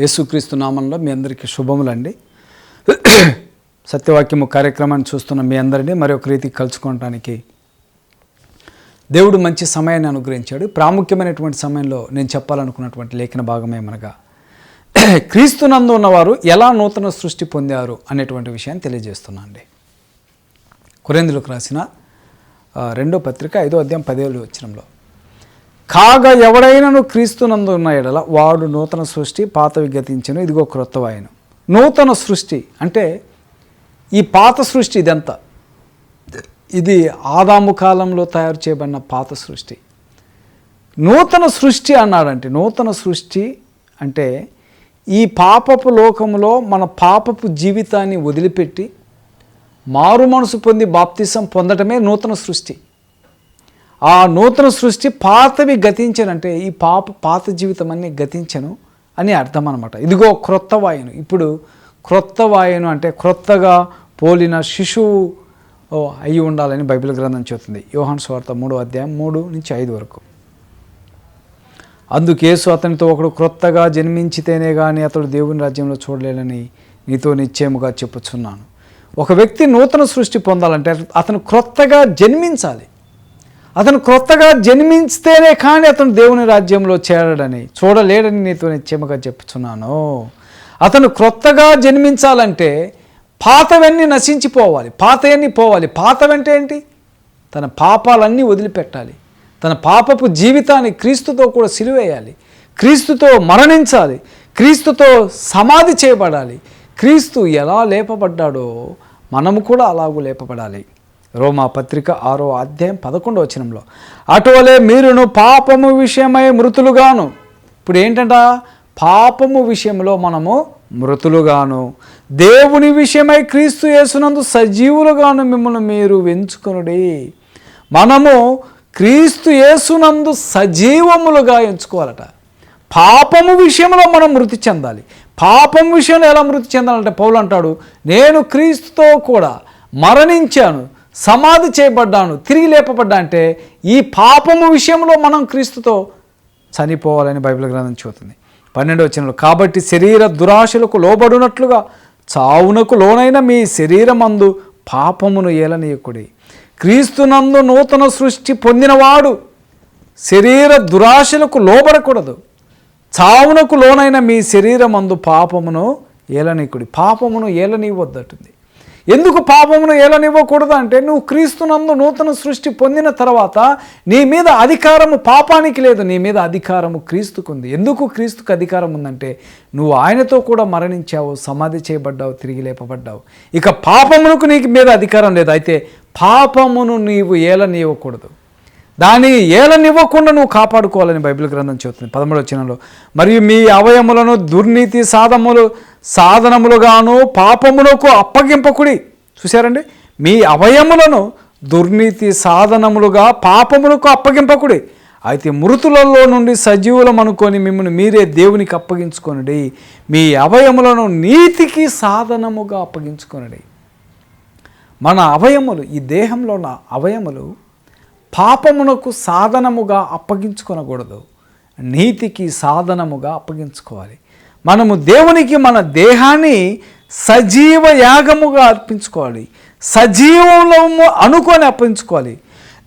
యేసుక్రీస్తు నామంలో మీ అందరికీ శుభములండి. సత్యవాక్యము కార్యక్రమాన్ని చూస్తున్న మీ అందరినీ మరొక రీతికి కలుసుకోవటానికి దేవుడు మంచి సమయాన్ని అనుగ్రహించాడు. ప్రాముఖ్యమైనటువంటి సమయంలో నేను చెప్పాలనుకున్నటువంటి లేఖన భాగమేమనగా క్రీస్తునందు ఉన్నవారు ఎలా నూతన సృష్టి పొందారు అనేటువంటి విషయాన్ని తెలియజేస్తున్నా అండి కురేంద్రులకు రాసిన రెండో పత్రిక ఐదో అధ్యాయం పదేళ్ళు వచ్చినంలో. కాగా ఎవడైనను క్రీస్తునందు ఉన్న ఎడల వాడు నూతన సృష్టి పాతవి గతించను. ఇదిగో క్రొత్త వాయను నూతన సృష్టి అంటే ఈ పాత సృష్టి ఇదంతా. ఇది ఆదాము కాలంలో తయారు చేయబడిన పాత సృష్టి. నూతన సృష్టి అన్నాడంటే నూతన సృష్టి అంటే ఈ పాపపు లోకంలో మన పాపపు జీవితాన్ని వదిలిపెట్టి మారు మనసు పొంది బాప్తిసం పొందటమే నూతన సృష్టి. ఆ నూతన సృష్టి పాతవి గతించను అంటే ఈ పాప పాత జీవితం అన్ని గతించను అని అర్థం అనమాట ఇదిగో క్రొత్త వాయును. ఇప్పుడు క్రొత్త వాయును అంటే క్రొత్తగా పోలిన శిశువు అయి ఉండాలని బైబిల్ గ్రంథం చెబుతుంది. యోహాన్ స్వార్థ మూడో అధ్యాయం మూడు నుంచి ఐదు వరకు. అందుకేసు అతనితో ఒకడు క్రొత్తగా జన్మించితేనే కానీ అతడు దేవుని రాజ్యంలో చూడలేనని నీతో నిశ్చయముగా చెప్పుచున్నాను. ఒక వ్యక్తి నూతన సృష్టి పొందాలంటే అతను క్రొత్తగా జన్మించాలి. అతను క్రొత్తగా జన్మించితేనే కానీ అతను దేవుని రాజ్యంలో చేరడని చూడలేడని నీతో నిత్యముగా చెప్పుచున్నాను. అతను క్రొత్తగా జన్మించాలంటే పాతవన్నీ నశించిపోవాలి పాతవన్నీ పోవాలి. పాతవంటే ఏంటి? తన పాపాలన్నీ వదిలిపెట్టాలి. తన పాపపు జీవితాన్ని క్రీస్తుతో కూడా సిలువేయాలి. క్రీస్తుతో మరణించాలి. క్రీస్తుతో సమాధి చేయబడాలి. క్రీస్తు ఎలా లేపబడ్డాడో మనము కూడా అలాగూ లేపబడాలి. రోమా పత్రిక ఆరో అధ్యాయం పదకొండు వచనంలో. అటువలే మీరును పాపము విషయమై మృతులుగాను. ఇప్పుడు ఏంటంట? పాపము విషయంలో మనము మృతులుగాను. దేవుని విషయమై క్రీస్తు యేసునందు సజీవులుగాను మిమ్మల్ని మీరు ఎంచుకొనుడి. మనము క్రీస్తు యేసునందు సజీవములుగా ఎంచుకోవాలట. పాపము విషయంలో మనం మృతి చెందాలి. పాపం విషయంలో ఎలా మృతి చెందాలంటే పౌలు అంటాడు నేను క్రీస్తుతో కూడా మరణించాను. సమాధి చేయబడ్డాను తిరిగి లేపబడ్డా అంటే ఈ పాపము విషయంలో మనం క్రీస్తుతో చనిపోవాలని బైబిల్ గ్రంథం చెబుతుంది. పన్నెండు వచనంలో కాబట్టి శరీర దురాశలకు లోబడినట్లుగా చావునకు లోనైన మీ శరీరమందు పాపమును ఏలనీయకుడి. క్రీస్తునందు నూతన సృష్టి పొందినవాడు శరీర దురాశలకు లోబడకూడదు. చావునకు లోనైన మీ శరీరమందు పాపమును ఏలనీకుడి పాపమును ఏలనీయవద్దంటుంది. ఎందుకు పాపమును ఏలనివ్వకూడదు అంటే నువ్వు క్రీస్తునందు నూతన సృష్టి పొందిన తర్వాత నీ మీద అధికారము పాపానికి లేదు నీ మీద అధికారము క్రీస్తుకుంది. ఎందుకు క్రీస్తుకు అధికారం ఉందంటే నువ్వు ఆయనతో కూడా మరణించావు సమాధి చేయబడ్డావు తిరిగి లేపబడ్డావు. ఇక పాపమునకు నీకు మీద అధికారం లేదు అయితే పాపమును నీవు ఏలనివ్వకూడదు. దాని ఏలనివ్వకుండా నువ్వు కాపాడుకోవాలని బైబిల్ గ్రంథం చెబుతుంది. పదమూడు వచనంలో మరియు మీ అవయములను దుర్నీతి సాధములు సాధనములుగాను పాపమునకు అప్పగింపకుడి. చూశారండి? మీ అవయములను దుర్నీతి సాధనములుగా పాపములకు అప్పగింపకుడి. అయితే మృతులలో నుండి సజీవులం అనుకొని మిమ్మల్ని మీరే దేవునికి అప్పగించుకొనడి. మీ అవయములను నీతికి సాధనముగా అప్పగించుకొనడి. మన అవయములు ఈ దేహంలో ఉన్న అవయములు పాపమునకు సాధనముగా అప్పగించుకొనకూడదు. నీతికి సాధనముగా అప్పగించుకోవాలి. మనము దేవునికి మన దేహాన్ని సజీవ యాగముగా అర్పించుకోవాలి. సజీవము అనుకొని అర్పించుకోవాలి.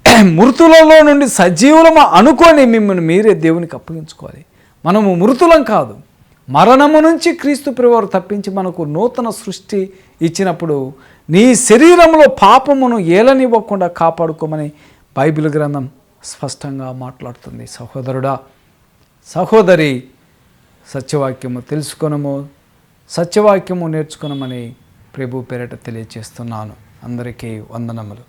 మృతులలో నుండి సజీవులము అనుకొని మిమ్మల్ని మీరే దేవునికి అప్పగించుకోవాలి. మనము మృతులం కాదు. మరణము నుంచి క్రీస్తు ప్రివారు తప్పించి మనకు నూతన సృష్టి ఇచ్చినప్పుడు నీ శరీరంలో పాపమును ఏలనివ్వకుండా కాపాడుకోమని బైబిల్ గ్రంథం స్పష్టంగా మాట్లాడుతుంది. సహోదరుడా సహోదరి సత్యవాక్యము తెలుసుకొనము సత్యవాక్యము నేర్చుకునమని ప్రభు పేరట తెలియచేస్తున్నాను. అందరికీ వందనములు.